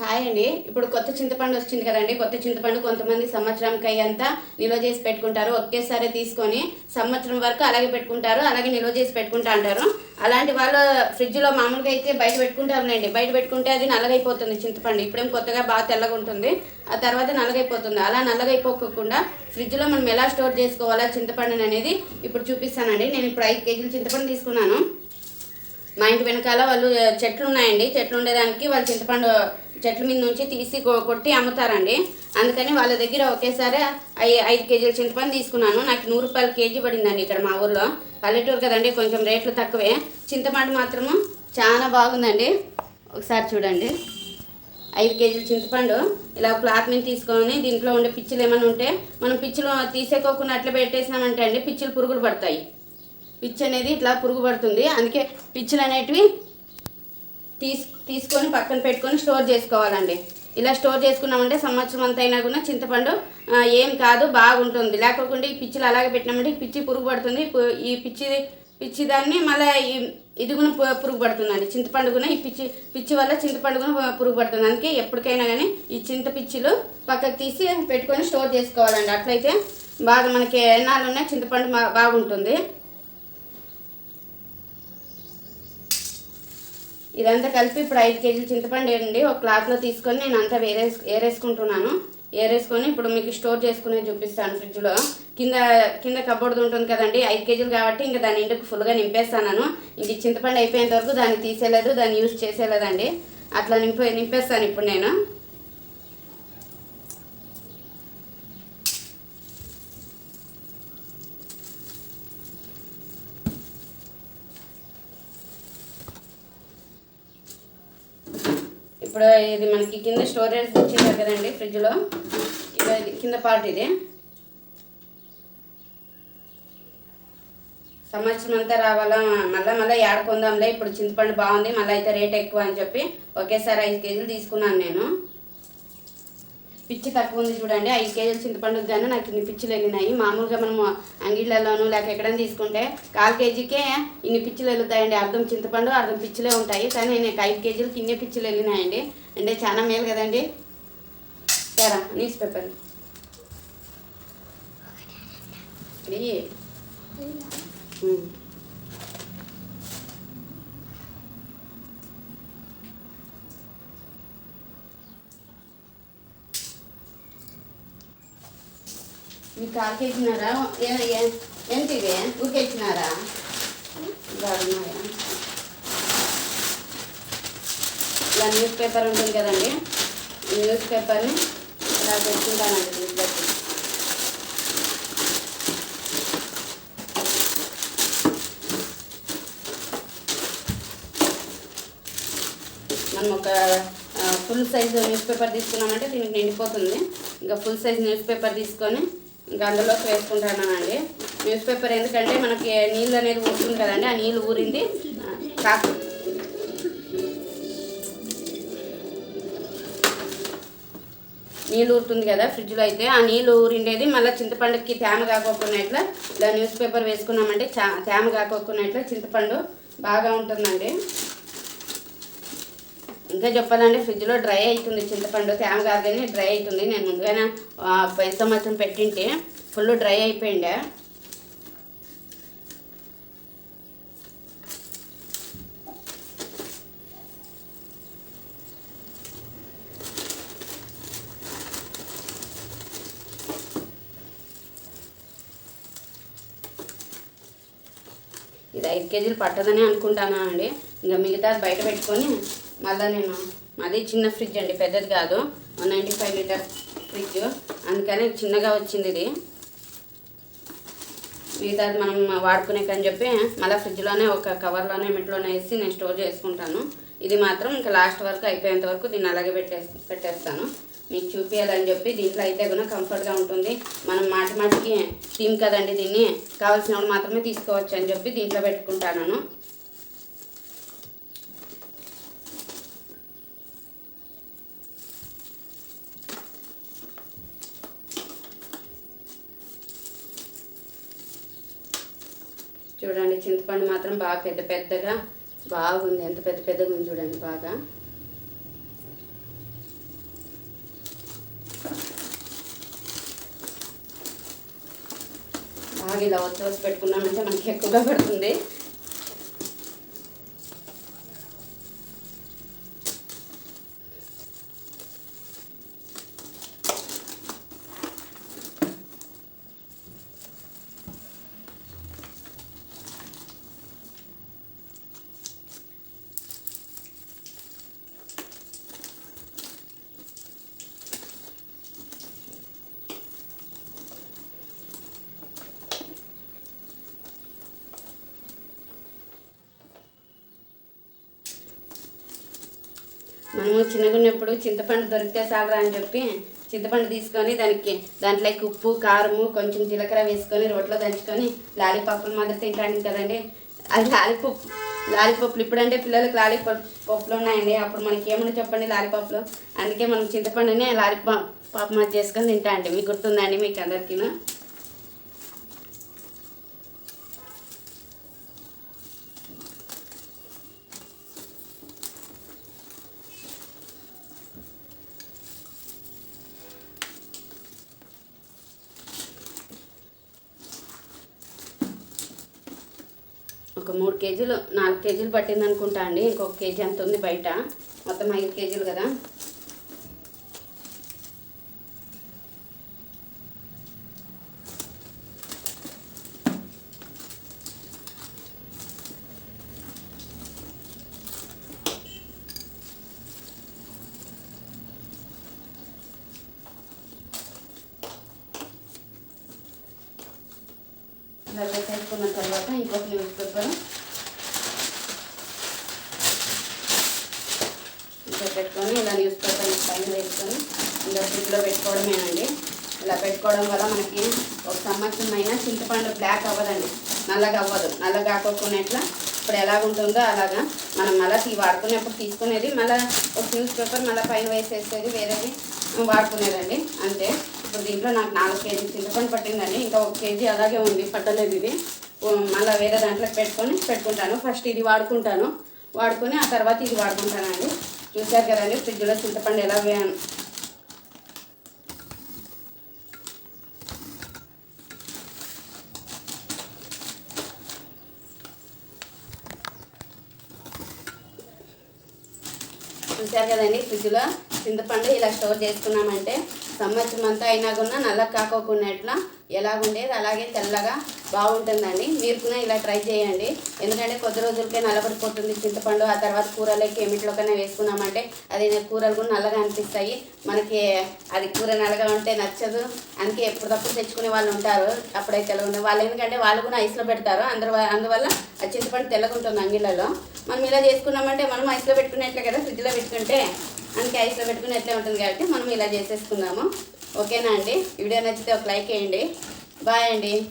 Hi అండి. ఇప్పుడు కొత్త చింతపండు వచ్చింది కదండి. కొత్త చింతపండు కొంతమంది సంవత్సరంకి అయ్యంతా నిల్వ చేసి పెట్టుకుంటారు. ఒకేసారి తీసుకొని సంవత్సరం వరకు అలాగే పెట్టుకుంటారు. అలాగే నిల్వ చేసి పెట్టుకుంటా అంటారు. అలాంటి వాళ్ళు ఫ్రిడ్జ్లో మామూలుగా అయితే బయట పెట్టుకుంటారులేండి. బయట పెట్టుకుంటే అది నల్లగైపోతుంది చింతపండు. ఇప్పుడేం కొత్తగా బాగా తెల్లగా ఉంటుంది ఆ తర్వాత నల్లగైపోతుంది. అలా నల్లగైపోకుండా ఫ్రిడ్జ్లో మనం ఎలా స్టోర్ చేసుకోవాలా చింతపండుని అనేది ఇప్పుడు చూపిస్తానండి. నేను ఇప్పుడు ఐదు కేజీలు చింతపండు తీసుకున్నాను. మా ఇంటి వెనకాల వాళ్ళు చెట్లు ఉన్నాయండి చెట్లు ఉండేదానికి వాళ్ళు చింతపండు చెట్ల మీద నుంచి తీసి కొ- కొట్టి అమ్ముతారండి. అందుకని వాళ్ళ దగ్గర ఒకేసారి ఐ ఐదు కేజీల చింతపండు తీసుకున్నాను. నాకు నూరు రూపాయలు కేజీ పడిందండి ఇక్కడ మా ఊర్లో. పల్లెటూరు కదండి కొంచెం రేట్లు తక్కువే. చింతపండు మాత్రము చాలా బాగుందండి. ఒకసారి చూడండి. ఐదు కేజీల చింతపండు. ఇలా క్లాత్ మీద తీసుకొని దీంట్లో ఉండే పిచ్చులు ఏమైనా ఉంటే మనం పిచ్చులు తీసేకోకుండా అట్లా పెట్టేసినామంటే అండి పిచ్చులు పురుగులు పడతాయి. పిచ్చి అనేది ఇట్లా పురుగు పడుతుంది. అందుకే పిచ్చులు అనేటివి తీసు తీసుకొని పక్కన పెట్టుకొని స్టోర్ చేసుకోవాలండి. ఇలా స్టోర్ చేసుకున్నామంటే సంవత్సరం అంతా అయినా కూడా చింతపండు ఏం కాదు బాగుంటుంది. లేకపోకుండా ఈ పిచ్చిలు అలాగే పెట్టినామంటే ఈ పిచ్చి పురుగు పడుతుంది. ఈ పిచ్చి పిచ్చి దాన్ని మళ్ళీ ఇది కూడా పురుగు పడుతుందండి. చింతపండు కూడా ఈ పిచ్చి పిచ్చి వల్ల చింతపండు కూడా పురుగు పడుతుంది. అందుకే ఎప్పటికైనా కానీ ఈ చింత పిచ్చిలు పక్కకు తీసి పెట్టుకొని స్టోర్ చేసుకోవాలండి. అట్లయితే బాగా మనకి ఎన్నాళ్ళు ఉన్నాయి చింతపండు బాగుంటుంది. ఇదంతా కలిపి ఇప్పుడు ఐదు కేజీలు చింతపండు అండి ఒక క్లాత్లో తీసుకొని నేను అంతా వేరే ఏరేసుకుంటున్నాను. ఏరేసుకొని ఇప్పుడు మీకు స్టోర్ చేసుకునే చూపిస్తాను ఫ్రిడ్జ్లో. కింద కింద కబోర్డ్ ఉంటుంది కదండి ఐదు కేజీలు కాబట్టి ఇంకా దాని ఇంటికి ఫుల్గా నింపేస్తాను ఇంక చింతపండు అయిపోయేంత వరకు దాన్ని తీసేయలేదు దాన్ని యూజ్ చేసేయలేదండి. అట్లా నింపే నింపేస్తాను ఇప్పుడు నేను. ఇప్పుడు ఇది మనకి కింద స్టోరేజ్ ఇచ్చింది కదండి ఫ్రిడ్జ్లో. ఇది కింద పార్ట్ ఇది. సంవత్సరం అంతా రావాలా? మళ్ళీ మళ్ళీ ఏడుకుందాంలే ఇప్పుడు చింతపండు బాగుంది మళ్ళీ అయితే రేట్ ఎక్కువ అని చెప్పి ఒకేసారి ఐదు కేజీలు తీసుకున్నాను నేను. పిచ్చి తక్కువ ఉంది చూడండి. ఐదు కేజీలు చింతపండుకు కానీ నాకు ఇన్ని పిచ్చిలు వెళ్ళినాయి మామూలుగా మనము అంగిళ్ళలోను లేక ఎక్కడైనా తీసుకుంటే కాల్ కేజీకే ఇన్ని పిచ్చిలు వెళ్తాయండి అర్థం చింతపండు అర్థం పిచ్చిలే ఉంటాయి. కానీ నాకు ఐదు కేజీలకి ఇన్ని పిచ్చిలు వెళ్ళినాయండి అంటే చాలా మేలు కదండి. సరే న్యూస్ పేపర్ ఇది మీకు కాకి ఇచ్చినారా ఏ- ఎంత ఇది ఊరికే ఇచ్చినారా ఇలా ఇలా న్యూస్ పేపర్ ఉంటుంది కదండి. న్యూస్ పేపర్ని ఇలా పెట్టుకుంటానండి దీంట్లోకి మనం ఒక ఫుల్ సైజ్ న్యూస్ పేపర్ తీసుకున్నామంటే దీనికి నిండిపోతుంది. ఇంకా ఫుల్ సైజ్ న్యూస్ పేపర్ తీసుకొని ఇంకా అందులోకి వేసుకుంటానండి న్యూస్ పేపర్ ఎందుకంటే మనకి నీళ్ళు అనేది ఊరుతుంది కదండి ఆ నీళ్ళు ఊరింది కాకు నీళ్ళు ఊరుతుంది కదా ఫ్రిడ్జ్లో అయితే ఆ నీళ్ళు ఊరిండేది మళ్ళీ చింతపండుకి తేమ కాకోకుండా ఇట్లా ఇలా న్యూస్ పేపర్ వేసుకున్నామంటే చా తేమ కాకోకుండా ఇట్లా చింతపండు బాగా ఉంటుందండి. ఇంకా చెప్పాలంటే ఫ్రిడ్జ్లో డ్రై అవుతుంది చింతపండు తేమ కాదు కానీ డ్రై అవుతుంది నేను ముందుగానే ఆ, పోయిన సంవత్సరం పెట్టింటే ఫుల్ డ్రై అయిపోయిండే. ఇది ఐదు కేజీలు పట్టదని అనుకుంటానా అండి. ఇంకా మిగతా బయట పెట్టుకొని మళ్ళీ నేను మాది చిన్న ఫ్రిడ్జ్ అండి పెద్దది కాదు. One ninety five litre fridge. అందుకని చిన్నగా వచ్చింది ఇది. మిగతాది మనం వాడుకునే కని చెప్పి మళ్ళీ ఫ్రిడ్జ్లోనే ఒక కవర్లోనే మెట్లోనే వేసి నేను స్టోర్ చేసుకుంటాను. ఇది మాత్రం ఇంకా లాస్ట్ వరకు అయిపోయేంత వరకు దీన్ని అలాగే పెట్టేసి పెట్టేస్తాను. మీకు చూపించాలని చెప్పి దీంట్లో అయితే కూడా కంఫర్ట్గా ఉంటుంది. మనం మాటి మాటికి థీమ్ కదండి దీన్ని కావాల్సినప్పుడు మాత్రమే తీసుకోవచ్చు అని చెప్పి దీంట్లో పెట్టుకుంటాను. చూడండి చింతపండు మాత్రం బాగా పెద్ద పెద్దగా బాగుంది. ఎంత పెద్ద పెద్దగా ఉంది చూడండి బాగా. బాగా ఇలా వచ్చి పెట్టుకున్నామంటే మనకి ఎక్కువగా పడుతుంది మనము చిన్నగా ఉన్నప్పుడు చింతపండు దొరికితే చాలరా అని చెప్పి చింతపండు తీసుకొని దానికి దాంట్లోకి ఉప్పు కారము కొంచెం జీలకర్ర వేసుకొని రోట్లో దంచుకొని లాలీపాపులు మాత్రం తింటాను కదండి. అది లాలీపాప్ లాలీపప్పులు ఇప్పుడంటే పిల్లలకు లాలీపాప్ పప్పులు ఉన్నాయండి. అప్పుడు మనకి ఏమన్నా చెప్పండి లాలీపాప్లు అందుకే మనం చింతపండుని లాలీపాప్ పాప మాది చేసుకొని తింటా అండి మీకు గుర్తుందండి మీకు అందరికీను. ఒక మూడు కేజీలు నాలుగు కేజీలు పట్టింది అనుకుంటా అండి. ఇంకొక కేజీ అంత ఉంది బయట. మొత్తం ఐదు కేజీలు కదా. ఇలా వేసేసుకున్న తర్వాత ఇంకొక న్యూస్ పేపర్ ఇంకా పెట్టుకొని ఇలా న్యూస్ పేపర్ పైన వేసుకొని ఇంకా ఫ్రిడ్జ్లో పెట్టుకోవడమేనండి ఇలా పెట్టుకోవడం వల్ల మనకి ఒక సంవత్సరం అయినా చింతపండు బ్లాక్ అవ్వదండి. నల్లగా అవ్వదు. నల్లగా కాకోకున్నట్ల ఇప్పుడు ఎలాగుంటుందో అలాగా మనం మళ్ళీ తీ వాడుకునేప్పుడు తీసుకునేది మళ్ళీ ఒక న్యూస్ పేపర్ మళ్ళీ పైన వేసేసేది వేరేది వాడుకునేదండి. అంతే. ఇప్పుడు దీంట్లో నాకు నాలుగు కేజీ చింతపండు పట్టిందండి. ఇంకా ఒక కేజీ అలాగే ఉంది పట్టలేదు ఇది. మళ్ళీ వేరే దాంట్లో పెట్టుకొని పెట్టుకుంటాను. ఫస్ట్ ఇది వాడుకుంటాను. వాడుకొని ఆ తర్వాత ఇది వాడుకుంటానండి. చూసారు కదండి ఫ్రిడ్జ్లో చింతపండు ఎలా వే చూసారు కదండి ఫ్రిడ్జ్లో చింతపండు ఇలా స్టోర్ చేసుకున్నామంటే సంవత్సరం అంతా అయినా కూడా నల్ల కాకోకున్నట్ల ఎలా ఉండేది అలాగే తెల్లగా బాగుంటుందండి. మీరు కూడా ఇలా ట్రై చేయండి. ఎందుకంటే కొద్ది రోజులకే నల్లబడిపోతుంది చింతపండు ఆ తర్వాత కూరలోకి ఏమిట్లోకైనా వేసుకున్నామంటే అది కూరలు కూడా నల్లగా అనిపిస్తాయి. మనకి అది కూర నల్లగా ఉంటే నచ్చదు. అందుకే ఎప్పటికప్పుడు తెచ్చుకునే వాళ్ళు ఉంటారు. అప్పుడైతే తెల్లగా వాళ్ళు ఎందుకంటే వాళ్ళు కూడా ఐస్లో పెడతారు. అందరు అందువల్ల ఆ చింతపండు తెల్లగా ఉంటుంది అంగిళ్ళలో. మనం ఇలా చేసుకున్నామంటే మనం ఐస్లో పెట్టుకున్నట్లే కదా? ఫ్రిడ్జ్లో పెట్టుకుంటే. అందుకే ఐస్లో పెట్టుకుని ఎట్లా ఉంటుంది కాబట్టి మనం ఇలా చేసేసుకుందాము. ఓకేనా అండి? వీడియో నచ్చితే ఒక లైక్ వేయండి. బాయ్ అండి.